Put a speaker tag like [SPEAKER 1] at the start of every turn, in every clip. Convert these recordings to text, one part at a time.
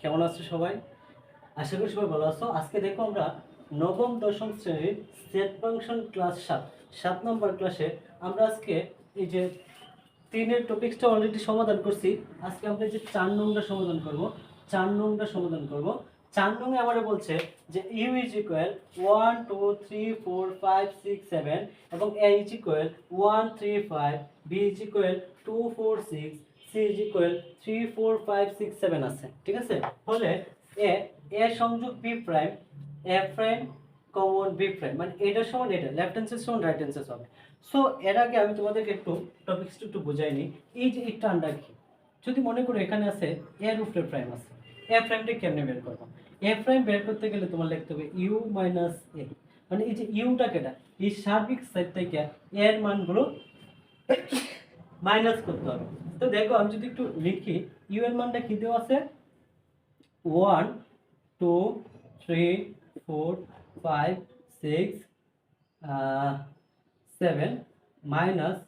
[SPEAKER 1] কেমন আছো সবাই? আশা করি সবাই ভালো আছো। আজকে দেখো আমরা নবম, দশম শ্রেণির সেট ফাংশন ক্লাস সাত। সাত নম্বর ক্লাসে আমরা আজকে এই যে তিনের টপিক্সটা অলরেডি সমাধান করছি। আজকে আমরা যে চার নংটা সমাধান করব। চার নংটা সমাধান করব। চার নংয়ে আমাদের বলছে যে U is equal one two three four five six seven এবং A is equal one three five B is equal two four six C is equal three four five six seven আছে, ঠিক আছে? হলে এ এ সংযোগ B prime A prime common B prime মানে এটার সমান এটা লেফট হ্যান্ড সাইড সমান রাইট হ্যান্ড সাইড হবে। সো এর আগে আমি তোমাদেরকে একটু টপিক্সটা একটু বুঝাই নিই এই যে এই টানটা কি যদি মনে করো এখানে আছে এর উপরে প্রাইম আছে, এ প্রাইমটা কেমনে বের করব? এ প্রাইম বের করতে গেলে তোমার লিখতে হবে ইউ মাইনাস এ মানে এই যে ইউটা কেটা এই সার্বিক সাইড থেকে এর মানগুলো মাইনাস করতে হবে। তো দেখো, আমি যদি একটু লিখি ইউ এর মানটা কি দেওয়া আছে? One two three four five six seven minus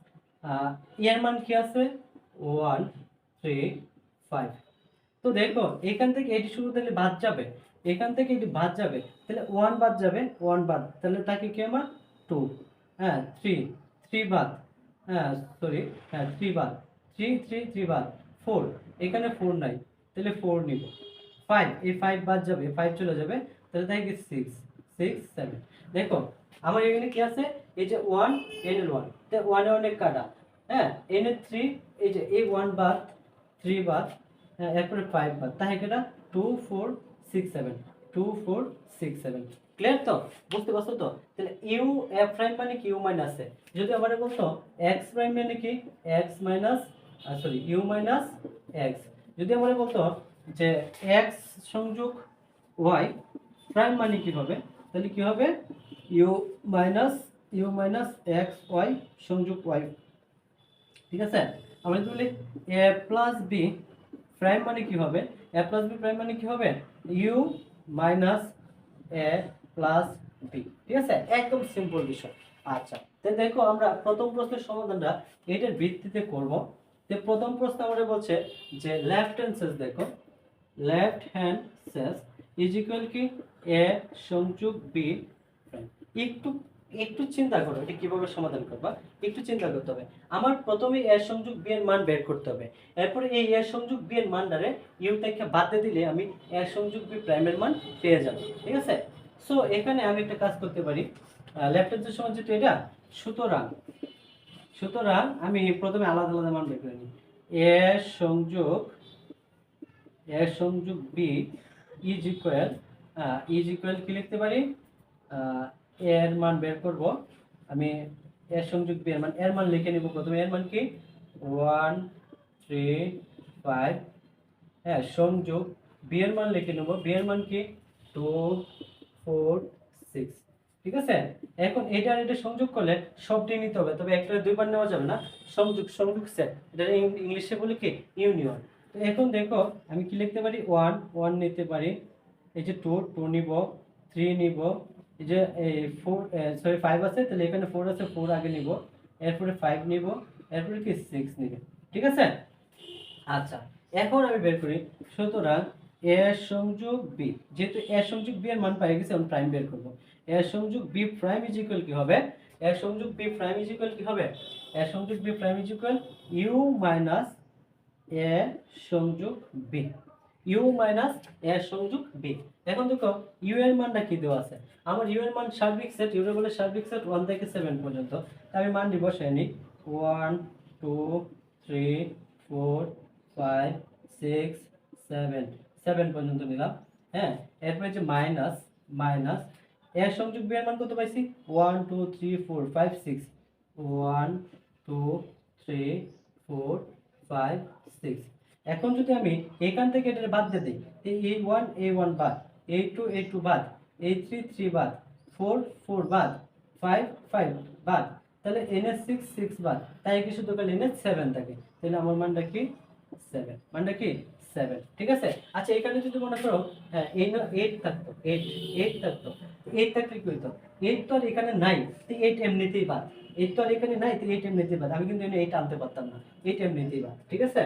[SPEAKER 1] এর মান কি আছে? ওয়ান থ্রি ফাইভ তো দেখো, এখান থেকে এটি শুরু তাহলে বাদ যাবে। এখান থেকে এটি বাদ যাবে। তাহলে ওয়ান বাদ যাবে ওয়ান বাদ। তাহলে তাকে কি আমার? টু হ্যাঁ থ্রি থ্রি বাদ। সরি হ্যাঁ থ্রি বাদ থ্রি থ্রি থ্রি বাদ ফোর এখানে ফোর নাই, তাহলে ফোর নিব। ফাইভ এই ফাইভ বাদ যাবে ফাইভ চলে যাবে, তাহলে থাকে সিক্স সিক্স সেভেন দেখো, আমার এখানে কি আছে? এই যে ওয়ান এনের ওয়ান ওয়ানে অনেক কাটা। হ্যাঁ এনের থ্রি এই যে, এই ওয়ান বাদ থ্রি বাদ হ্যাঁ এরপরে ফাইভ বাদ। তাই এটা? Two four six seven two four six seven clear তো? বুঝতে পারছ তো? তাহলে ইউ এফ প্রাইম মানে কি? ইউ মাইনাস এ যদি আবার বলতো এক্স প্রাইম মানে কি? X minus sorry U minus X যদি আমরা বলতো যে এক্স সংযোগ ওয়াই প্রাইম মানে কি হবে? তাহলে কি হবে? U minus U minus X Y সংযোগ ওয়াই ঠিক আছে? আমরা যদি বলি এ প্লাস বি প্রাইম মানে কি হবে? এ প্লাস বি প্রাইম মানে কি হবে? U minus A plus B ঠিক আছে? একদম সিম্পল বিষয়। আচ্ছা তো দেখো আমরা প্রথম প্রশ্নের সমাধানটা এটার ভিত্তিতে করব। যে প্রথম প্রশ্ন আমাদের বলছে যে লেফট হ্যান্ড সেস দেখো left hand side is equal কি? এ সংযোগ বি একটু একটু চিন্তা করো, এটা কীভাবে সমাধান করবা? একটু চিন্তা করতে হবে। আমার প্রথমে এর সংযোগ বি এর মান বের করতে হবে। এরপরে এই এর সংযোগ বি এর মানটারে ইউ থেকে বাদ দিলে আমি এর সংযোগ বি প্রাইমের মান পেয়ে যাব, ঠিক আছে? সো এখানে আমি একটা কাজ করতে পারি। লেফট হ্যান্ড সমান যেহেতু এটা সুতরাং সুতরাং আমি প্রথমে আলাদা আলাদা মান বের করে নিই। এর সংযোগ এর সংযোগ B is equal is equal কি লিখতে পারি? এর মান বের করব। আমি এর সংযোগ বি এর মান এর মান লিখে নিব প্রথমে। এর মান কি? ওয়ান থ্রি ফাইভ হ্যাঁ সংযোগ বি এর মান লিখে নেব। বি এর মান কি? Two four, six. ঠিক আছে? এখন এটা আর এটা সংযোগ করলে সবটাই নিতে হবে। তবে একটা দুইবার নেওয়া যাবে না। সংযোগ সংযোগ সেট এটা ইংলিশে বলে কি? ইউনিয়ন। তো এখন দেখো, আমি কি লিখতে পারি? ওয়ান ওয়ান নিতে পারি। এই যে টু টু নিব, থ্রি নিব। এই যে ফোর সরি, ফাইভ আছে, তাহলে এখানে ফোর আছে, ফোর আগে নিব। এরপরে ফাইভ নিব, এরপরে কি? সিক্স নিব। ঠিক আছে? আচ্ছা এখন আমি বের করি। সুতরাং এ সংযোগ বি যেহেতু এ সংযোগ বি এর মান পাই গেছে আমি প্রাইম বের করব। এ সংযোগ বি প্রাইম ইজ কি হবে? এ সংযোগ বি প্রাইম ইজ ইকুয়াল কি হবে? এ সংযোগ B prime is U minus A সংযোগ বি ইউ মাইনাস এ সংযোগ বি এখন দেখো ইউ এর মানটা কি দেওয়া আছে? আমার ইউ এর মান সার্বিক সেট ইউ এর বলে সার্বিক সেট ওয়ান থেকে সেভেন পর্যন্ত। আমি মান দিব সেনি one two three four five six seven seven পর্যন্ত নিলাম হ্যাঁ? এরপরে যে মাইনাস মাইনাস এর সংযোগ বি এর মান কত পাইছি? One two three four five six one two three four five six এখন যদি আমি এখান থেকে এটা বাদ দিয়ে দিই, এই ওয়ান এ ওয়ান বাদ এ টু এ টু বাদ এ থ্রি থ্রি বাদ ফোর ফোর বাদ ফাইভ ফাইভ বাদ, তাহলে এন এস সিক্স সিক্স বাদ, তাই কি শুধু এন এস সেভেন থাকে। তাহলে আমার মানটা কি? সেভেন মানটা কি? সেভেন ঠিক আছে? আচ্ছা এখানে যদি মনে করো হ্যাঁ এইট থাকতো এইট এইট থাকতো এইট থাকলে কি হইতো? এইট তো আর এখানে নাই, তো এইট এমনিতেই বাদ। এইট তো আর এখানে নাই, তো এইট এমনিতেই বাদ। আমি কিন্তু এইট আনতে পারতাম না এইট এমনিতেই বাদ, ঠিক আছে?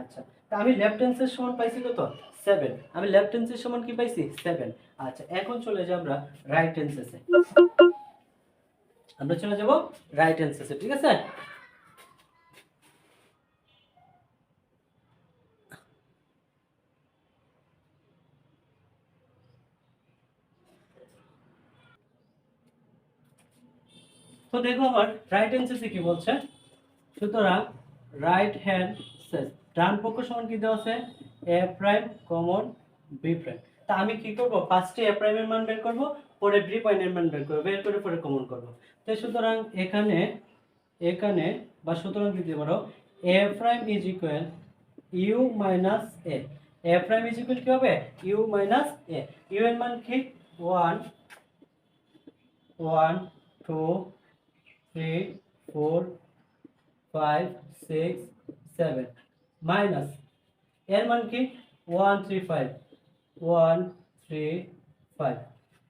[SPEAKER 1] আচ্ছা তা আমি লেফট হ্যান্ড সাইড সমান পাইছি কত? সেভেন আমি লেফট হ্যান্ডসের সমান কি পাইছি? সেভেন আচ্ছা এখন চলে যাই আমরা রাইট হ্যান্ডসেসে আমরা চলে যাব রাইট হ্যান্ডসেসে ঠিক আছে? তো দেখো আমার রাইট হ্যান্ড সেসে কি বলছে? সুতরাং রাইট হ্যান্ড সেস ডান পক্ষ সমান কি দেওয়া আছে? A prime common B prime তা আমি কি করব? ফার্স্টে এ প্রাইমের মান বের করব, পরে বি প্রাইমের মান বের করব, বের করে পরে কমন করব। তো সুতরাং এখানে এখানে বা সুতরাং দিতে পারো A prime is equal U minus A A prime is equal কি হবে? ইউ মাইনাস এ ইউ এর মান কি? One one two three four five six seven minus এর মান কি? One three five one three five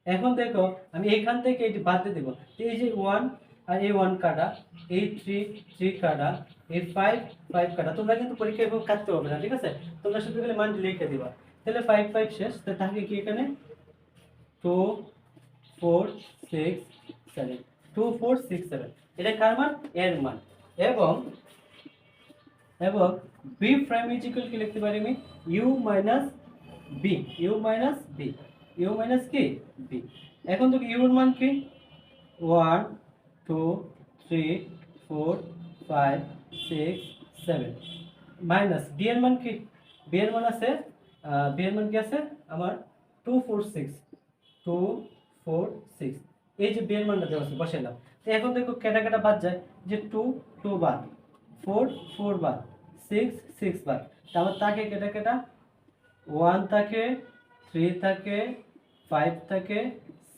[SPEAKER 1] এখন দেখো, আমি এখান থেকে এটি বাদ দিয়ে দেবো। এই যে ওয়ান আর এই ওয়ান কাটা, এই থ্রি থ্রি কাটা, এই ফাইভ ফাইভ কাটা, তোমরা কিন্তু পরীক্ষা এভাবে কাটতে পারবে না, ঠিক আছে? তোমরা শুধু গেলে মানটি লিখে দিবা। তাহলে ফাইভ ফাইভ শেষ তো থাকে কি এখানে? Two four six seven two four six seven এটা কার মান? এর মান। এবং এবং বি প্রাইম ইজ ইকুয়াল কি লিখতে পারি আমি? U minus B U minus B U minus কি? বি এখন তো ইউর মান কি? One two three four five six seven minus B এর মান কি? বি এর মান আছে বি এর মান কি আছে? আমার two four six two four six এই যে বি এর মানটা দেওয়া আছে বসাইলাম তো এখন দেখো কেটা কেটা বাদ যায়, যে টু টু বাদ। ফোর ফোর বাদ। সিক্স সিক্স বাদ। তারপর তাকে কেটা কেটা? ওয়ান থাকে থ্রি থাকে ফাইভ থাকে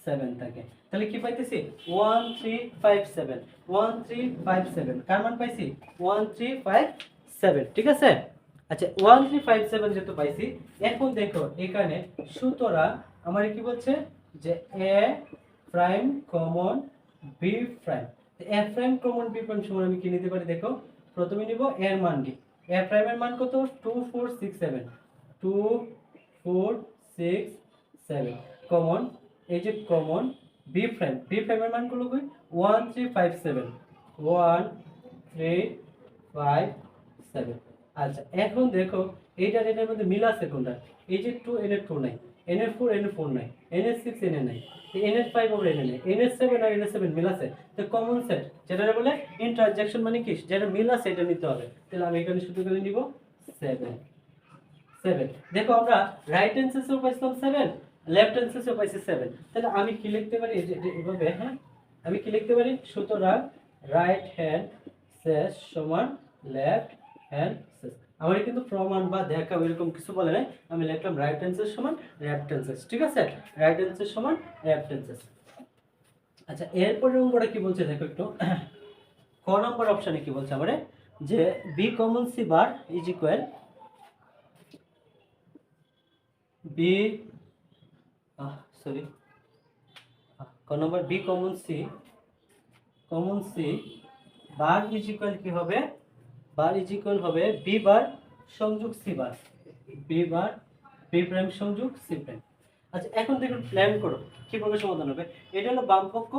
[SPEAKER 1] সেভেন থাকে। তাহলে কি পাইতেছি? One three five seven one three five seven কার মান পাইছি? ওয়ান থ্রি ফাইভ সেভেন ঠিক আছে? আচ্ছা ওয়ান থ্রি ফাইভ সেভেন যেহেতু পাইছি, এখন দেখো এখানে সুতরাং আমার কি বলছে? যে A prime common B prime A prime common B prime সমান আমি কি নিতে পারি? দেখো, প্রথমে নিব এর মান কি? এ প্রাইমের মান কত? Two four six seven two four six seven common এই যে কমন বি প্রাইম বি প্রাইমের মানগুলো কই? One three five seven one three five seven আচ্ছা এখন দেখো এইটার এটার মধ্যে মিল আছে কোনটা? এই যে টু এর টু নাই। এন এর ফোর এন ফোর নাই। এন এর সিক্স এন এ নাই এন এর ফাইভ আবার এন এ নাই এন এর সেভেন আর এন এর সেভেন মিল আছে। তো কমন সেট যেটা বলে ইন্টারজেকশন মানে কি? যেটা মিল আছে, এটা নিতে হবে। তাহলে আমি এখানে শুধু করে নিব? সেভেন সেভেন দেখো আমরা রাইট হ্যান্ড সেসও পাইছিলাম সেভেন লেফট হ্যান্ড সেসও পাইছি সেভেন তাহলে আমি কি লিখতে পারি? এভাবে হ্যাঁ? আমি কি লিখতে পারি? সুতরাং রাইট হ্যান্ড সেস সমান লেফট হ্যান্ড সেস আমার কিন্তু প্রমাণ বা দেখা এরকম কিছু বলে নাই। আমি লিখলাম রাইট সেস সমান লেফট হ্যান্ড সেস ঠিক আছে? রাইট সেস সমান লেফট হ্যান্ড সেস আচ্ছা এরপরের অঙ্কটা কি বলছে দেখো একটু। ক নম্বর অপশনে কি বলছে আমারে? যে B common C bar is equal B sorry ক number B common C common C bar is equal কি হবে? বার ইজ ইকুয়াল হবে বি বার সংযোগ C bar B bar B prime সংযোগ সি প্রাইম আচ্ছা এখন দেখুন প্ল্যান করো, কীভাবে সমাধান হবে। এটা হলো বাম পক্ষ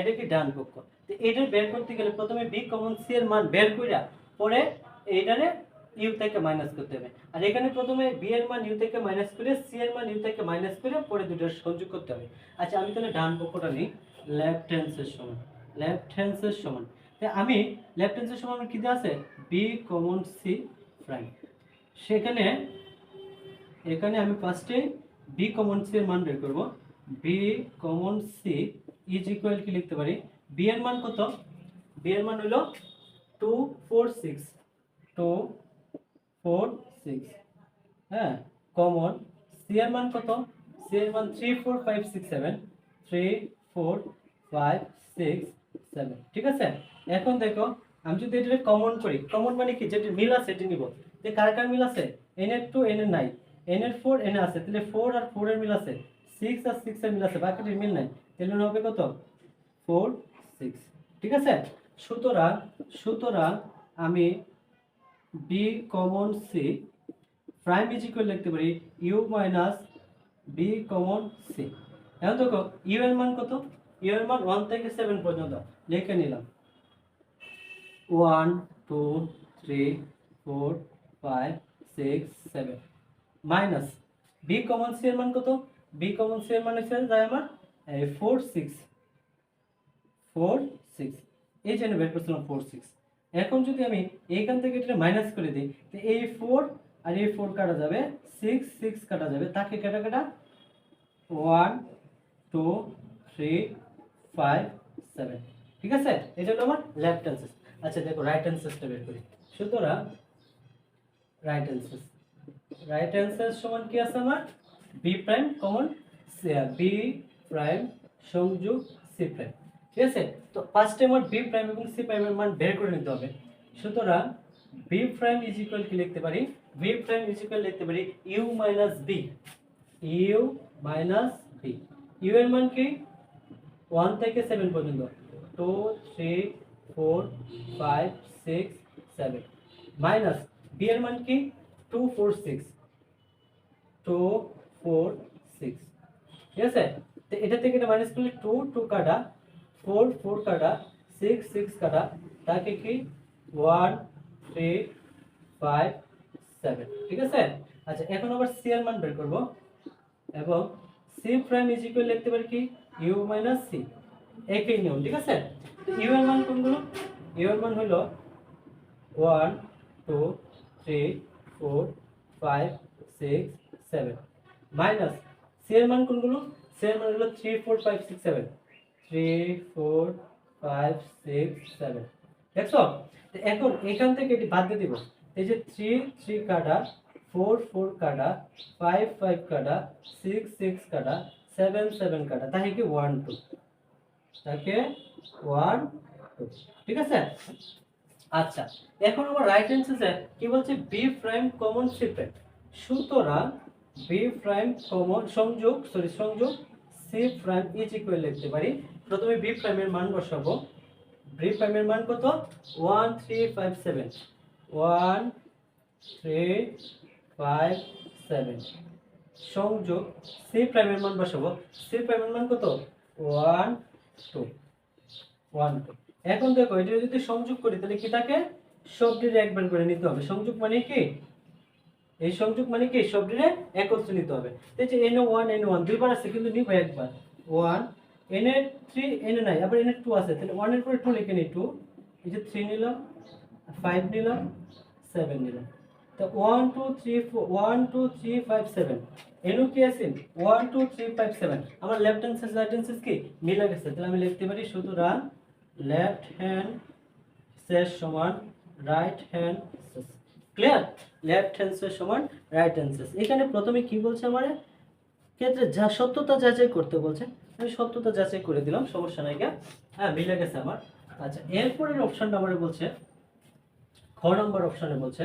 [SPEAKER 1] এটা কি ডান পক্ষ। তো এটা বের করতে গেলে প্রথমে বি কমন সি এর মান বের কইরা, পরে এইটারে ইউ থেকে মাইনাস করতে হবে। আর এখানে প্রথমে বি এর মান ইউ থেকে মাইনাস করে সি এর মান ইউ থেকে মাইনাস করে, পরে দুটোর সংযোগ করতে হবে। আচ্ছা আমি তাহলে ডান পক্ষটা নিই। লেফট হ্যান্ডসের সমান। লেফট হ্যান্ডসের সমান। আমি লেফট হ্যান্ডসের সমান কি দেওয়া আছে? বি কমন সি প্রাইম সেখানে, এখানে আমি ফার্স্টে বি কমন সি এর মান বের করব। B common C is equal কি লিখতে পারি? বি এর মান কত? বি এর মান হলো two four six two four six হ্যাঁ কমন সি এর মান কত? সি এর মান three four five six seven three four five six seven ঠিক আছে? এখন দেখো, আমি যদি এটা কমন করি কমন মানে কি? যেটা মিল আছে সেটা নিব। যে কার কার মিল আছে? এন এর টু এন এর নাই এন এর ফোর এন আছে। তাহলে ফোর আর ফোর এর মিল আছে। সিক্স আর সিক্স এর মিল আছে। বাকিটির মিল নাই। তাহলে হবে কত? ফোর সিক্স ঠিক আছে? সুতরাং সুতরাং আমি B common C prime equal লিখতে পারি U minus B common C এখন দেখো ইউ এর মান কত? ইউ এর মান ওয়ান থেকে সেভেন পর্যন্ত। লিখে নিলাম। One two three four five six seven minus B common C এর মান কত? বি কমন সি এর মান হচ্ছে যায় আমার ফোর সিক্স ফোর সিক্স এই জন্য বের করছিলাম ফোর সিক্স এখন যদি আমি এইখান থেকে এটা মাইনাস করে দিই, তো এই ফোর আর এই ফোর কাটা যাবে সিক্স সিক্স কাটা যাবে। তাকে কাটা কাটা one two three five seven ঠিক আছে? এটা হলো আমার লেফট অ্যান্সেস আচ্ছা দেখো রাইট অ্যান্সেসটা বের করি। সুতরাং রাইট অ্যান্সেস রাইট অ্যান্সার সমান কি আছে আমার? B prime common B prime সংযোগ সি প্রাইম ঠিক আছে? তো ফার্স্টে আমার বি প্রাইম এবং সি প্রাইমের মান বের করে নিতে হবে। সুতরাং বি প্রাইম ইজ ইকুয়াল কি লিখতে পারি? বি প্রাইম ইজ ইকুয়াল লিখতে পারি U minus B U minus B U এর মান কি? ওয়ান থেকে সেভেন পর্যন্ত। Two, three, four, five, six, seven. Minus B এর মান কি? Two, four, six. Two, four, six. ঠিক আছে? তো এটা থেকে এটা মাইনাস করলে টু টু কাটা, ফোর ফোর কাটা, সিক্স সিক্স কাটা, তাকে কি? One, three, five, seven. ঠিক আছে? আচ্ছা এখন আবার সি এর মান বের করব। এবং সি প্রাইম ইজ ইকুয়াল লিখতে পারি কি? U minus C. একই নিয়ম, ঠিক আছে? ইউ এর মান কোনগুলো? ইউ এর মান হলো one, two, three, four, five, six, seven. Minus C এর মান কোনগুলো? সি এর মান হলো three, four, five, six, seven. Three, four, five, six, seven. দেখছ? এখন এখান থেকে এটি বাদ দিয়ে দিব। এই যে থ্রি থ্রি কাটা, ফোর ফোর কাটা, ফাইভ ফাইভ কাটা, সিক্স সিক্স কাটা সেভেন সেভেন কাটা। তাই কি ওয়ান টু তাকে ওয়ান টু ঠিক আছে? আচ্ছা এখন আমার রাইট অ্যান্সার কি বলছে? B prime common C prime সুতরাং বি প্রাইম কমন সংযোগ সরি সংযোগ সি প্রাইম ইজ ইকুয়াল লিখতে পারি। প্রথমে বি প্রাইমের মান বসাবো। বি প্রাইমের মান কত? One three five seven one three five seven সংযোগ সি প্রাইমের মান বসাবো। সি প্রাইমের মান কত? ওয়ান টু ওয়ান টু এখন দেখো, এটা যদি সংযোগ করি, তাহলে কি থাকে? শব্দের একবার করে নিতে হবে। সংযোগ মানে কি? এই সংযোগ মানে কি? শব্দের একত্রে নিতে হবে। যে এন ওয়ান এন ওয়ান দুইবার আছে, কিন্তু নিব একবার। ওয়ান এন এর থ্রি এন এ নাই, আবার এন এর টু আছে। তাহলে ওয়ানের পরে টু লিখে নিই টু এই যে থ্রি নিলাম ফাইভ নিলাম সেভেন নিলাম। তো one two three four one two three five seven আছে one two three five seven আমার left hand side right hand side কি? মিলে গেছে। তাহলে আমি লিখতে পারি সুতরাং লেফট হ্যান্ড শেষ সমান right hand clear left hand শেষ সমান রাইট হ্যান্ড শেষ এখানে প্রথমে কি বলছে আমার? ক্ষেত্রে যা সত্যতা যাচাই করতে বলছে। আমি সত্যতা যাচাই করে দিলাম, সমস্যা নাই গা। হ্যাঁ মিলে গেছে আমার। আচ্ছা এরপরের অপশনটা আমার বলছে, খ নম্বর অপশনে বলছে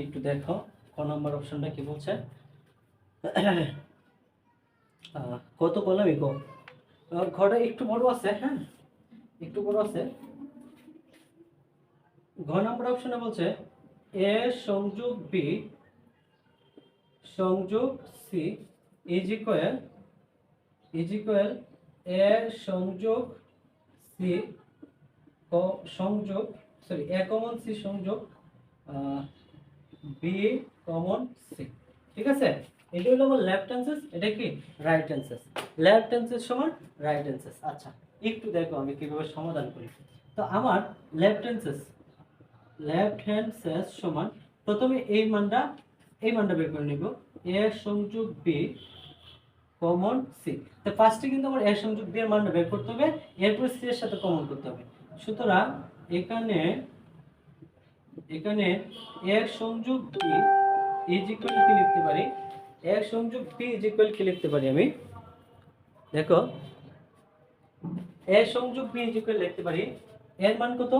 [SPEAKER 1] একটু দেখো। খ নম্বর অপশনটা কি বলছে? কত কলামই গো আহ, ঘরটা একটু বড় আছে হ্যাঁ? একটু বড় আছে। ঘ নম্বর অপশনে বলছে এ সংযোগ বি সংযোগ C is equal is equal A সংযোগ সি ক- সংযোগ সরি এ কমন সি সংযোগ বি কমন সি ঠিক আছে? এটা হলো আমার লেফট অ্যান্সেস এটা কি? রাইট অ্যান্সেস লেফট অ্যান্সেস সমান রাইট অ্যান্সেস আচ্ছা একটু দেখো আমি কীভাবে সমাধান করি। তো আমার লেফট অ্যান্সেস লেফট হ্যান্ড সেস সমান প্রথমে এই মানটা এই মানটা বের করে নিব। এ সংযোগ বি কমন সি তো ফার্স্টে কিন্তু আমার এ সংযোগ বি এর মানটা বের করতে হবে, এরপর সি এর সাথে কমন করতে হবে। সুতরাং এখানে এখানে এক সংযোগ বি ইজ ইকুয়াল কি লিখতে পারি। এক সংযোগ বি ইজ ইকুয়াল কি লিখতে পারি আমি। দেখো এ সংযোগ বি ইজ ইকুয়াল লিখতে পারি। এর মান কত?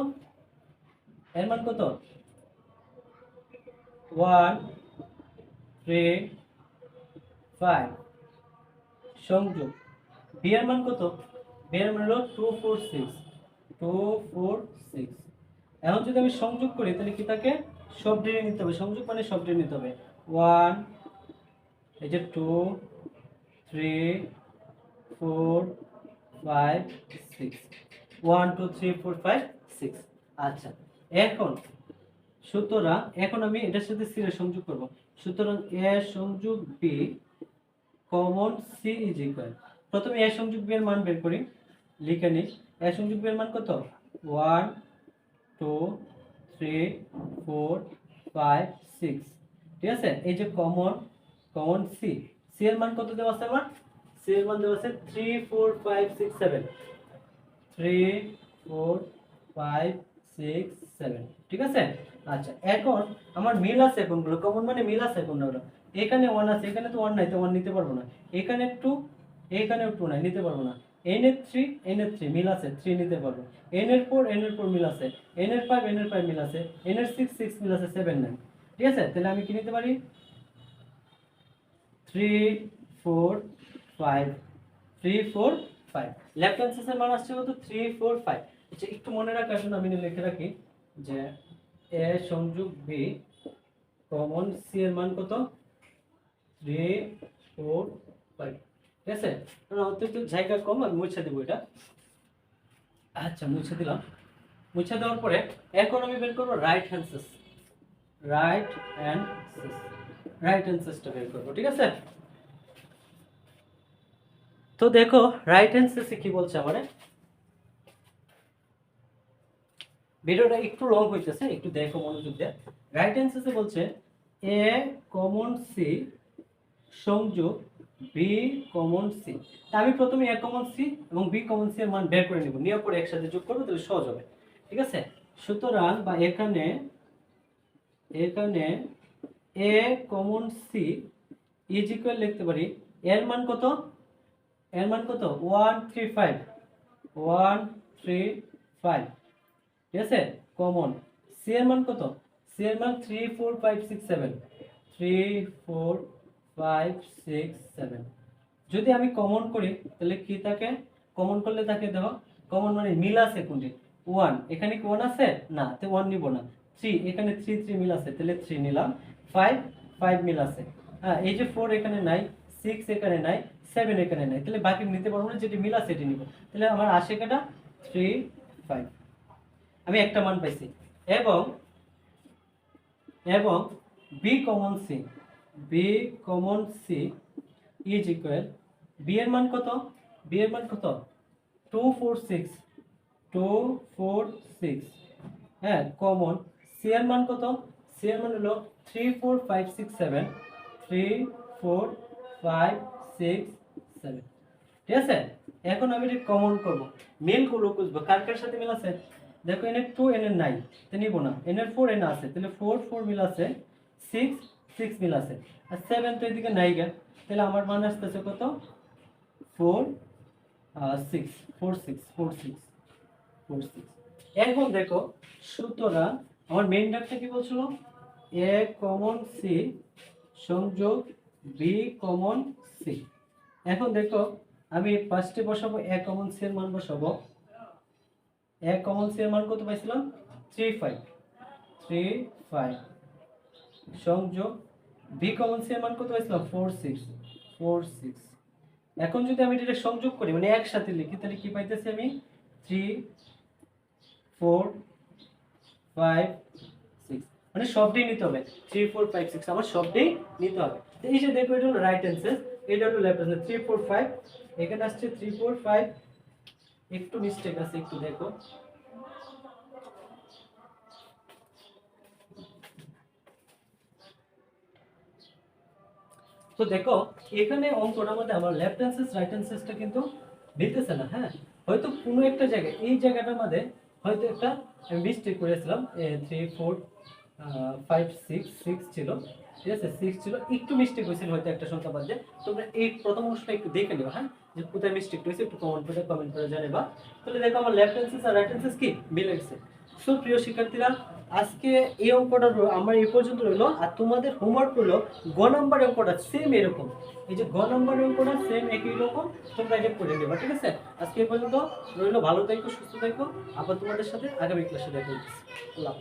[SPEAKER 1] এর মান কত? ওয়ান থ্রি ফাইভ সংযোগ। বি এর মান কত? বি এর মান হলো two four six two four six এখন যদি আমি সংযোগ করি, তাহলে কি তাকে সব ডেটে নিতে হবে। সংযোগ মানে সব ডেটে নিতে হবে। ওয়ান এই যে two three four five six one two three four five six আচ্ছা এখন সুতরাং এখন আমি এটার সাথে সি এর সংযোগ করব। সুতরাং এ সংযোগ B common C is equal প্রথমে এ সংযোগ বি এর মান বের করি। লিখে নিই। এ সংযোগ বি এর মান কত? One two three four five six ঠিক আছে? এই যে কমন কমন সি সি এর মান কত দেওয়া আছে আমার? সি এর মান দেওয়া আছে three four five six seven three four five six seven ঠিক আছে? আচ্ছা এখন আমার মিল আছে কোনগুলো? কমন মানে মিল আছে কোনগুলো? এখানে ওয়ান আছে, এখানে তো ওয়ান নাই, তো ওয়ান নিতে পারব না। এখানে টু এখানে টু নাই, নিতে পারব না। এন এর থ্রি এন এর থ্রি মিল আছে থ্রি নিতে পারব। এন এর ফোর এন এর ফোর মিল আছে। এন এর ফাইভ এন এর ফাইভ মিল আছে। এন এর সিক্স সিক্স মিল আছে সেভেন নাই ঠিক আছে? তাহলে আমি কি নিতে পারি? Three four five three four five left hand সাইডের মান আসছে কত? থ্রি ফোর ফাইভ আচ্ছা একটু মনে রাখার জন্য আমি লিখে রাখি যে এ সংযোগ বি কমন সি এর মান কত? থ্রি ফোর ফাইভ ঠিক আছে? অতিরিক্ত জায়গা কম, আমি মুছে দেবো এটা। আচ্ছা মুছে দিলাম। মুছে দেওয়ার পরে এখন আমি বের করব রাইট হ্যান্ড সেস রাইট হ্যান্ড রাইট হ্যান্ড সেসটা বের করব, ঠিক আছে? তো দেখো রাইট হ্যান্ড সেসে কি বলছে আমারে? ভিডিওটা একটু লং হইতেছে, একটু দেখো, মনোযোগ দিয়ে। রাইট হ্যান্ড সেসে বলছে এ কমন সি সংযোগ বি কমন সি আমি প্রথমে এ কমন সি এবং বি কমন সি এর মান বের করে নিব। নেওয়ার পরে একসাথে যোগ করব, তাহলে সহজ হবে। ঠিক আছে? সুতরাং বা এখানে এখানে A common C is equal লিখতে পারি। এর মান কত? এর মান কত? One three five one three five ঠিক আছে? কমন সি এর মান কত? সি এর মান three four five six seven three four five six seven যদি আমি কমন করি, তাহলে কি থাকে? কমন করলে তাকে দেখো কমন মানে মিল আছে কোনটি? ওয়ান এখানে কি ওয়ান আছে? না, তো ওয়ান নিব না। থ্রি এখানে থ্রি থ্রি মিল আছে, তাহলে থ্রি নিলাম। ফাইভ ফাইভ মিল আছে। হ্যাঁ এই যে ফোর এখানে নাই সিক্স এখানে নাই সেভেন এখানে নাই। তাহলে বাকি নিতে পারব না, যেটি মিল আছে সেটি নিব। তাহলে আমার আসে কাটা? থ্রি ফাইভ আমি একটা মান পাইছি। এবং এবং B common C B common C is equal B এর মান কত? বি এর মান কত? Two four six two four six হ্যাঁ কমন সি এর মান কত? সি এর মান হলো three four five six seven three four five six seven ঠিক আছে? এখন আমি এটা কমন করব। মিলগুলো খুঁজবো কার কার সাথে মিল আছে? দেখো এনের টু এনের নাই তো নিব না। এনের ফোর এনে আছে। তাহলে ফোর ফোর মিল আছে। সিক্স সিক্স মিল আছে। আর সেভেন তো এদিকে নাই গে। তাহলে আমার মান আসতেছে কত? Four six four six four six four six এখন দেখো, সুতরাং আমার মেইন ডাকটা কি বলছিল? এ কমন সি সংযোগ বি কমন সি এখন দেখো, আমি ফার্স্টে বসাবো এ কমন সি এর মান বসাবো। এ কমন সি এর মান কত পাইছিলাম? থ্রি ফাইভ থ্রি ফাইভ সংযোগ বি কমন সি এর মান কত পাইছিলাম ফোর সিক্স ফোর সিক্স এখন যদি আমি এটা সংযোগ করি মানে একসাথে লিখি, তাহলে কি পাইতেছি আমি? থ্রি ফোর ফাইভ সিক্স মানে সবটাই নিতে হবে। থ্রি ফোর ফাইভ সিক্স আমার সবটাই নিতে হবে। তো এই যে দেখো, এটা হলো রাইট অ্যান্সার এটা হলো left answer three four five এখানে আসছে থ্রি ফোর ফাইভ একটু মিস্টেক আছে, একটু দেখো। তো দেখো, এখানে অঙ্কটার মধ্যে আমার লেফট হ্যান্ড সেস রাইট হ্যান্ড সেসটা কিন্তু দিতেছে না হ্যাঁ? হয়তো কোনো একটা জায়গায়, এই জায়গাটার মধ্যে হয়তো একটা আমি মিস্টেক করেছিলাম three four five six six ছিল, ঠিক আছে? সিক্স ছিল, একটু মিস্টেক হয়েছিল হয়তো একটা সংখ্যা বাদ দিয়ে তোমরা এই প্রথম অংশটা একটু দেখে নেবা হ্যাঁ? যে কোথায় মিস্টেক হয়েছে, একটু কমেন্ট করে কমেন্ট করে জানাবা তাহলে দেখো আমার লেফট হ্যান্ড সেস আর রাইট হ্যান্ড সেস কি? মিলে গেছে। সো প্রিয় শিক্ষার্থীরা, আজকে এই অঙ্কটা আমার এই পর্যন্ত রইল। আর তোমাদের হোমওয়ার্ক রইল গ নাম্বার অঙ্কটা সেম এরকম। এই যে গ নাম্বার অঙ্কটা সেম একই রকম, তোমরা এটা করে নেবা, ঠিক আছে? আজকে এই পর্যন্ত রইল। ভালো থাকো, সুস্থ থাকো। আবার তোমাদের সাথে আগামী ক্লাসে দেখা হচ্ছে। আল্লাহ